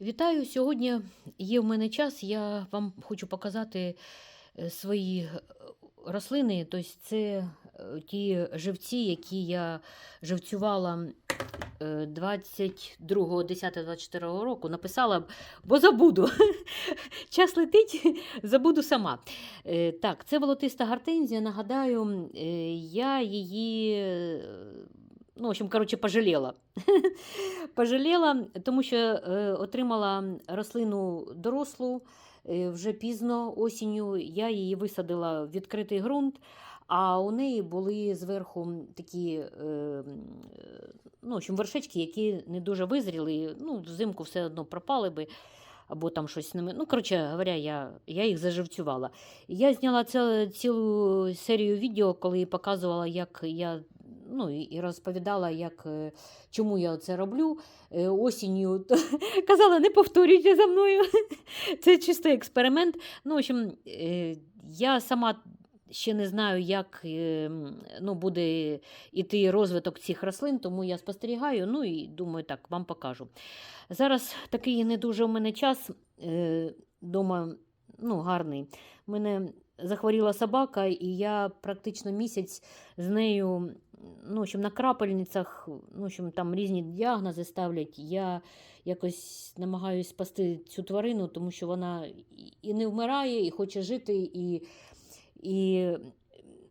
Вітаю! Сьогодні є в мене час. Я вам хочу показати е, свої е, рослини. Тобто це е, ті живці, які я живцювала е, 22.10.24 року. Написала, бо забуду. Час летить, забуду сама. Так, це волотиста гортензія. Нагадаю, я її. Ну, в общем, короче, пожалела. пожалела, тому що е, отримала рослину дорослу е, вже пізно осінню. Я її висадила в відкритий ґрунт, а у неї були зверху такі е, ну, вершечки, які не дуже визріли. Ну, взимку все одно пропали би. Або там щось ними. Ну, коротше говоря, я, я їх заживцювала. Я зняла ціл, цілу серію відео, коли показувала, як я ну, і- розповідала, як, е, чому я це роблю. Е, Осінню казала, не повторюйте за мною. Це чисто експеримент. Ну, в общем, е, я сама ще не знаю, як ну, буде іти розвиток цих рослин, тому я спостерігаю, ну і думаю, так, вам покажу. Зараз такий не дуже у мене час е, дома ну, гарний. У мене захворіла собака, і я практично місяць з нею ну, общем, на крапельницях, ну, общем, там різні діагнози ставлять. Я якось намагаюся спасти цю тварину, тому що вона і- не вмирає, і хоче жити, і, і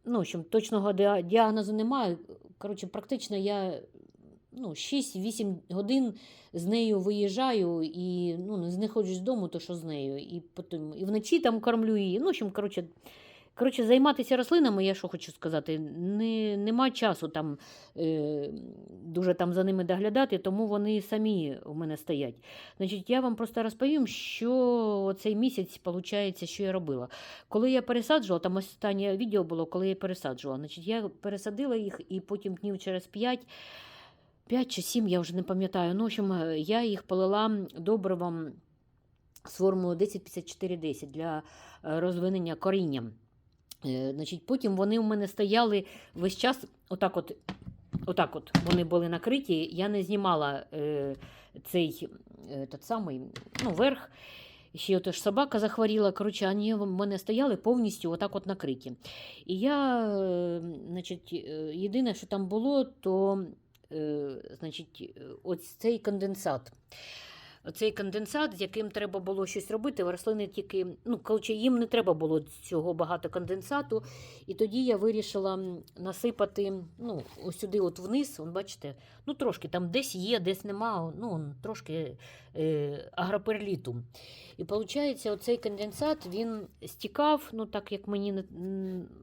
ну, общем, точного діагнозу немає. Коротше, практично я ну, 6-8 годин з нею виїжджаю і ну, не знаходжусь з дому, то що з нею. І, потім, і вночі там кормлю її. Ну, общем, коротше, коротше, займатися рослинами, я що хочу сказати, не, нема часу там е, дуже там за ними доглядати, тому вони самі у мене стоять. Значить, я вам просто розповім, що цей місяць, виходить, що я робила. Коли я пересаджувала, там останнє відео було, коли я пересаджувала. Значить, я пересадила їх і потім днів через 5 5 чи 7, я вже не пам'ятаю. Ну, в общем, я їх полила добривом з формулою 105410 для е, розвинення коріння. Е, Значить, потім вони у мене стояли весь час, отак от, отак от вони були накриті. Я не знімала е, цей е, тот самий, ну, верх. Ще ото ж собака захворіла, коротше, вони в мене стояли повністю отак от накриті. І я, е, значить, е, єдине, що там було, то значить, ось цей конденсат. Цей конденсат, з яким треба було щось робити, рослини тільки, ну, коротше, їм не треба було цього багато конденсату. І тоді я вирішила насипати ну, ось сюди, от вниз, он, бачите, ну трошки там десь є, десь нема, ну, трошки е, агроперліту. І виходить, оцей конденсат він стікав, ну так як мені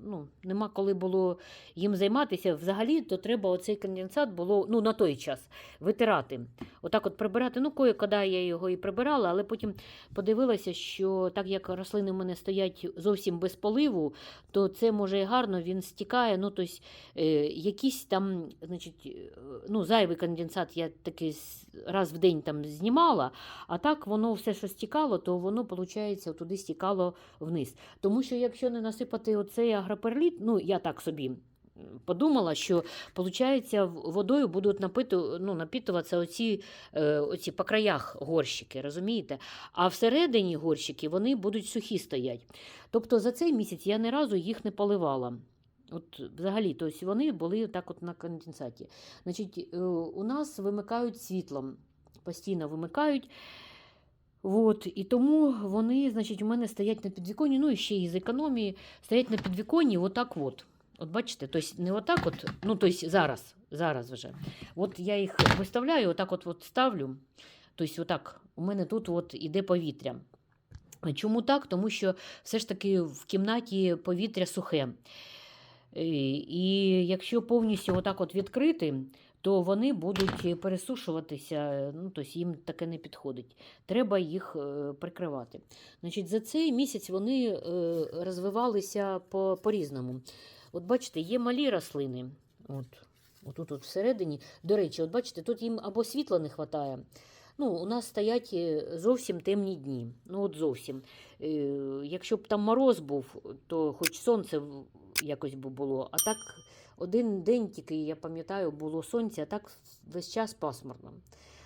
ну, нема коли було їм займатися. Взагалі, то треба оцей конденсат було ну, на той час витирати. Отак от прибирати. Ну, кое-коли я його і прибирала, але потім подивилася, що так як рослини в мене стоять зовсім без поливу, то це може і гарно, він стікає. Ну, тобто, е, якийсь там, значить, е, ну, зайвий конденсат я такий раз в день там знімала, а так воно все, що стікало, то воно, виходить, туди стікало вниз. Тому що якщо не насипати оцей агроперліт, ну, я так собі. Подумала, що виходить, водою будуть напиту, ну, напітуватися оці, е, оці по краях горщики, розумієте? А всередині горщики вони будуть сухі стоять. Тобто за цей місяць я ні разу їх не поливала. От взагалі, тобто вони були так от на конденсаті. Значить, е, у нас вимикають світлом, постійно вимикають. От, і тому вони, значить, у мене стоять на підвіконні, ну і ще із економії, стоять на підвіконні отак от. От бачите, тобто не отак от, ну тобто зараз, зараз вже. От я їх виставляю, отак от, от ставлю. Тобто, отак, у мене тут от іде повітря. Чому так? Тому що все ж таки в кімнаті повітря сухе. Е, І якщо повністю отак от відкрити, то вони будуть пересушуватися, ну, тобто їм таке не підходить. Треба їх е, прикривати. Значить, за цей місяць вони е, розвивалися по- по-різному. От бачите, є малі рослини. От, отут от всередині. До речі, от бачите, тут їм або світла не вистачає. Ну, у нас стоять е, зовсім темні дні. Ну, от зовсім. Е, Якщо б там мороз був, то хоч сонце якось би було. А так один день тільки, я пам'ятаю, було сонце, а так весь час пасмурно.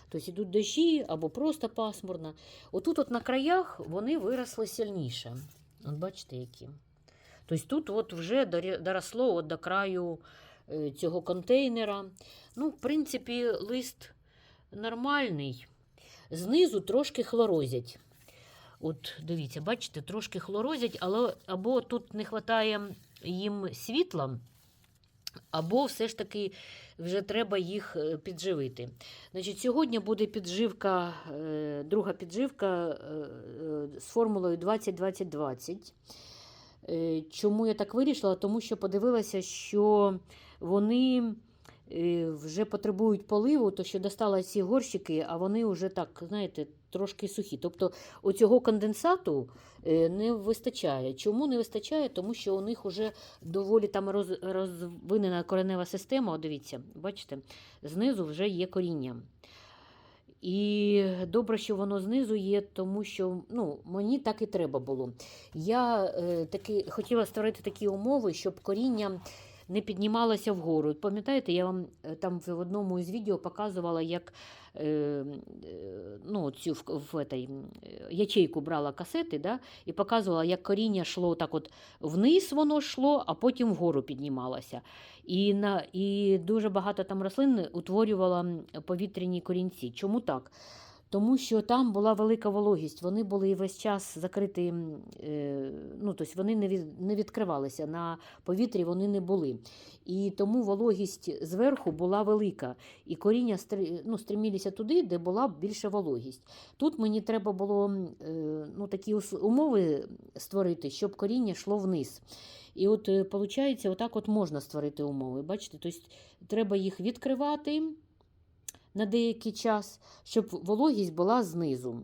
Тобто йдуть дощі або просто пасмурно. Отут, от на краях, вони виросли сильніше. От бачите, які. Тобто тут от вже доросло от до краю е, цього контейнера. Ну, в принципі, лист нормальний. Знизу трошки хлорозять. От дивіться, бачите, трошки хлорозять, але або тут не вистачає їм світла, або все ж таки вже треба їх е, підживити. Значить, сьогодні буде підживка, е, друга підживка з формулою 20-20-20. Е, Чому я так вирішила? Тому що подивилася, що вони е, вже потребують поливу, то що достала ці горщики, а вони вже так, знаєте, трошки сухі. Тобто оцього конденсату е, не вистачає. Чому не вистачає? Тому що у них вже доволі там розвинена коренева система. О, дивіться, бачите, знизу вже є коріння. І добре, що воно знизу є, тому що ну, мені так і треба було. Я е, таки, хотіла створити такі умови, щоб коріння не піднімалося вгору. Пам'ятаєте, я вам е, там в одному із відео показувала, як е, е, ну, цю в, в этой, ячейку брала касети, да, і показувала, як коріння йшло так от вниз, воно йшло, а потім вгору піднімалося. І, на, і дуже багато там рослин утворювала повітряні корінці. Чому так? Тому що там була велика вологість, вони були весь час закриті, е, ну, тобто вони не, від, не відкривалися, на повітрі вони не були. І тому вологість зверху була велика, і коріння ну, стремілися туди, де була більша вологість. Тут мені треба було е, ну, такі умови створити, щоб коріння йшло вниз. І от, виходить, отак от можна створити умови. Бачите, тобто треба їх відкривати на деякий час, щоб вологість була знизу.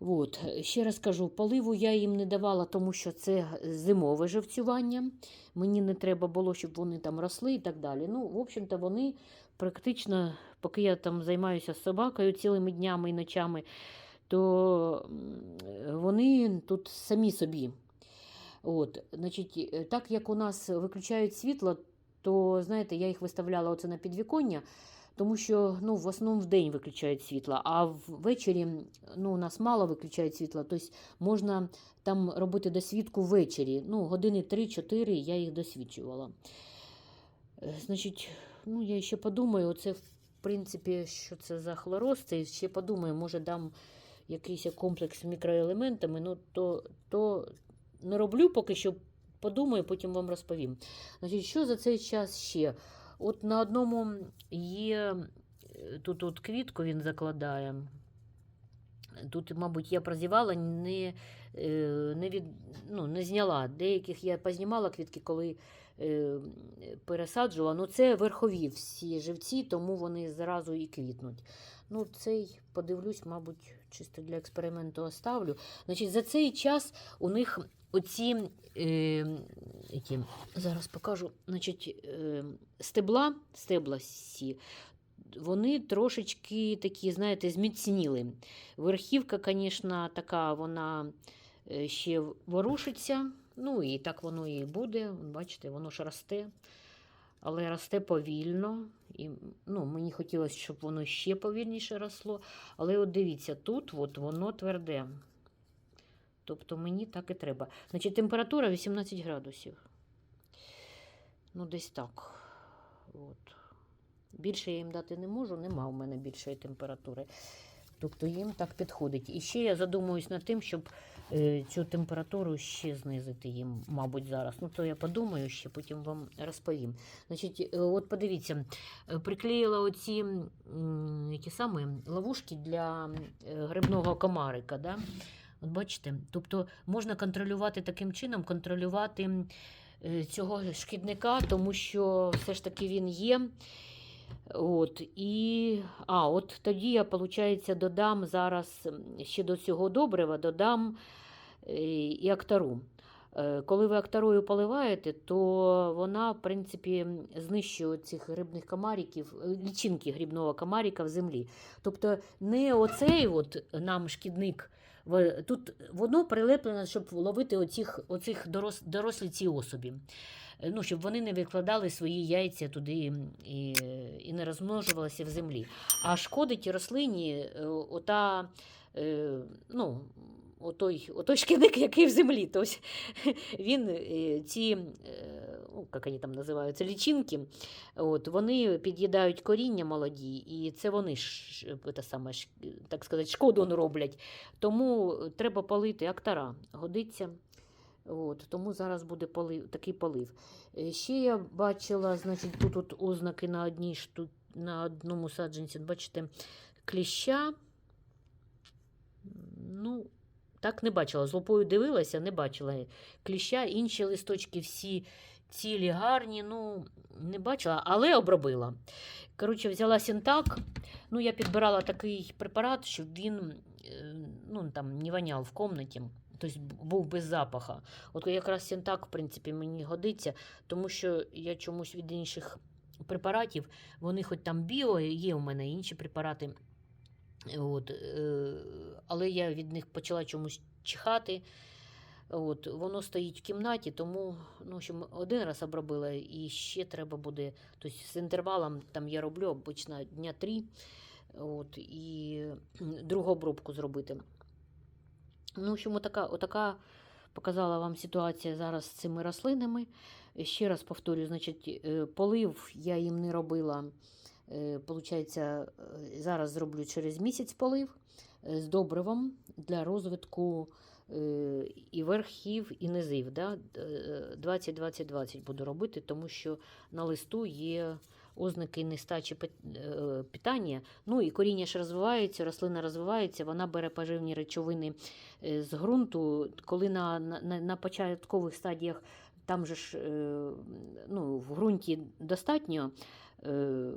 От. Ще раз кажу, поливу я їм не давала, тому що це зимове живцювання. Мені не треба було, щоб вони там росли і так далі. Ну, в общем-то, вони практично, поки я там займаюся собакою цілими днями і ночами, то вони тут самі собі. От, значить, так як у нас виключають світло, то знаєте, я їх виставляла оце на підвіконня, тому що ну, в основному в день виключають світло, а ввечері ну, у нас мало виключають світло, тобто можна там робити досвідку ввечері. Ну, години 3-4 я їх досвідчувала. Е, Значить, ну, я ще подумаю, оце, в принципі, що це за хлороз, це ще подумаю, може дам якийсь комплекс з мікроелементами, ну, то, то не роблю поки що, подумаю, потім вам розповім. Значить, що за цей час ще? От на одному є е, тут от квітку він закладає. Тут, мабуть, я прозівала, не, е, не, від, ну, не зняла. Деяких я познімала квітки, коли е, пересаджувала. Ну, це верхові всі живці, тому вони зразу і квітнуть. Ну, цей подивлюсь, мабуть, чисто для експерименту оставлю. Значить, за цей час у них оці, е, які, зараз покажу, значить, е, стебла, стебла сі, вони трошечки такі, знаєте, зміцніли. Верхівка, звісно, така, вона е, ще ворушиться. Ну і так воно і буде. Бачите, воно ж росте. Але росте повільно. І, ну, мені хотілося, щоб воно ще повільніше росло. Але от дивіться, тут от воно тверде. Тобто мені так і треба. Значить, температура 18 градусів. Ну, десь так. От. Більше я їм дати не можу, нема у мене більшої температури. Тобто їм так підходить. І ще я задумуюсь над тим, щоб е, цю температуру ще знизити їм, мабуть, зараз. Ну, то я подумаю ще, потім вам розповім. Значить, е, от подивіться, е, приклеїла оці які самі ловушки для грибного комарика. Да? От бачите, тобто можна контролювати таким чином, контролювати цього шкідника, тому що все ж таки він є. От, і, а, от тоді я, виходить, додам зараз ще до цього добрива, додам е, і актару. Е, Коли ви актарою поливаєте, то вона, в принципі, знищує цих грибних комариків, е, лічинки грибного комарика в землі. Тобто не оцей от нам шкідник, тут воно прилеплено, щоб ловити оцих, оцих дорос, дорослі ці особі. е, ну, щоб вони не викладали свої яйця туди і, і не розмножувалися в землі. А шкодить рослині е, ота, е, ну, отой, отой шкідник, який в землі. Тобто він е, ці, е, ну, як вони там називаються, лічинки, от, вони під'їдають коріння молоді, і це вони ж, те саме, так сказати, шкоду роблять. Тому треба полити актара, годиться. От, тому зараз буде полив, такий полив. Е, Ще я бачила, значить, тут от ознаки на одній шту, на одному саджанці, бачите, кліща. Ну, так не бачила. З лупою дивилася, не бачила кліща. Інші листочки всі цілі, гарні, ну, не бачила, але обробила. Коротше, взяла синтак. Ну, я підбирала такий препарат, щоб він е, ну, там, не воняв в кімнаті. Тобто був без запаха. От якраз синтак, в принципі, мені годиться, тому що я чомусь від інших препаратів, вони хоч там біо, є у мене інші препарати. От, е, але я від них почала чомусь чихати. От, воно стоїть в кімнаті, тому ну, що один раз обробила, і ще треба буде. Тобто з інтервалом там я роблю обично дня три, от, і другу обробку зробити. Ну, в общем, отака, показала вам ситуація зараз з цими рослинами. Ще раз повторюю, значить, е, полив я їм не робила. Е, Получається, е, зараз зроблю через місяць полив е, з добривом для розвитку і верхів, і низів. Да? 20-20-20 буду робити, тому що на листу є ознаки нестачі питання. Ну і коріння ж розвивається, рослина розвивається, вона бере поживні речовини з ґрунту. Коли на, на, на початкових стадіях там же ж ну, в ґрунті достатньо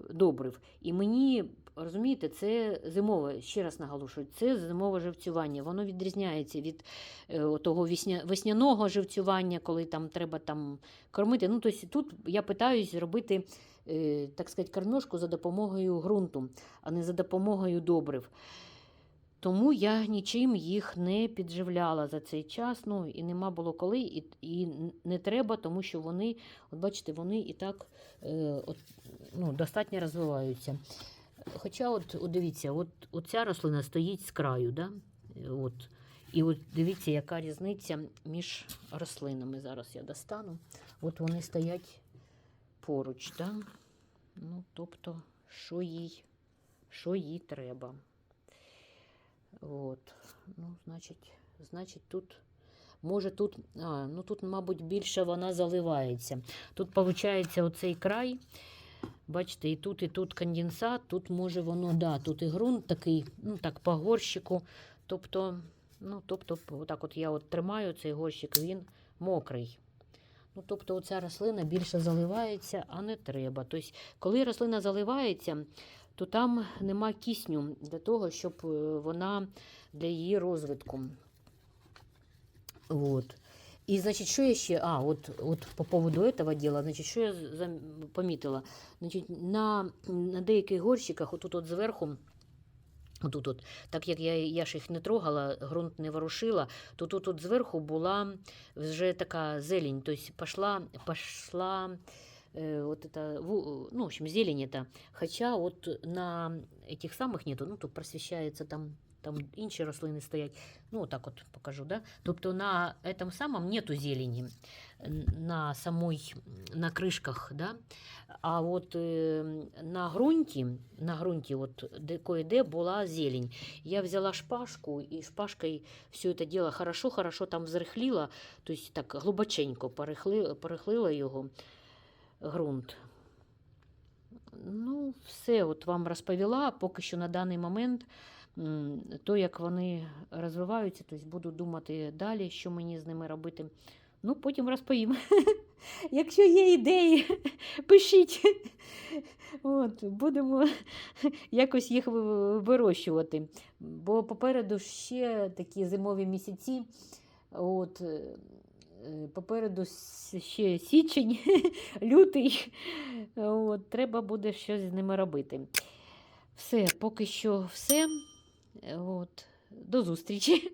добрив. І мені, розумієте, це зимове, ще раз наголошую, це зимове живцювання. Воно відрізняється від е, того весня, весняного живцювання, коли там треба там кормити. Ну, тобто тут я питаюсь зробити, е, так сказати, кормежку за допомогою ґрунту, а не за допомогою добрив. Тому я нічим їх не підживляла за цей час. Ну і нема було коли, і, і не треба, тому що вони, от бачите, вони і так е, от, ну, достатньо розвиваються. Хоча, от, от дивіться, от, от ця рослина стоїть з краю, да? От. І от дивіться, яка різниця між рослинами. Зараз я достану. От вони стоять поруч. Да? Ну, тобто, що їй, що їй треба. От. Ну, значить, значить, тут. Може, тут, а, ну тут, мабуть, більше вона заливається. Тут, виходить, оцей край. Бачите, і тут, і тут конденсат, тут може воно, да, тут і ґрунт такий, ну так, по горщику. Тобто, ну, тобто, отак от я от тримаю цей горщик, він мокрий. Ну, тобто, оця рослина більше заливається, а не треба. Тобто, коли рослина заливається, то там нема кисню для того, щоб е, вона для її розвитку. Вот. І, значить, що я ще, а, от, от по поводу этого дела, значить, що я помітила? Значить, на, на деяких горщиках, отут от зверху, отут от, так як я, я ж їх не трогала, ґрунт не ворушила, то тут от зверху була вже така зелень, тобто пошла э, вот это, ву- ну, в общем, зелень это. Хотя от на этих самих нету, ну, тут просвіщається там, там інші рослини стоять. Ну, отак от покажу, да? Тобто на этом самом нету зелені, н- на самой, на кришках, да? А от е, на ґрунті, на ґрунті, от де кое-де була зелень. Я взяла шпажку і шпажкою все это дело хорошо-хорошо там взрихлила, то есть так глибоченько перехли, перехлила його ґрунт. Ну, все от вам розповіла. Поки що на даний момент то, як вони розвиваються, тобто буду думати далі, що мені з ними робити. Ну, потім розповім. Якщо є ідеї, пишіть. От, будемо якось їх вирощувати. Бо попереду ще такі зимові місяці. От, попереду ще січень, лютий. От, треба буде щось з ними робити. Все, поки що все. От, до зустрічі.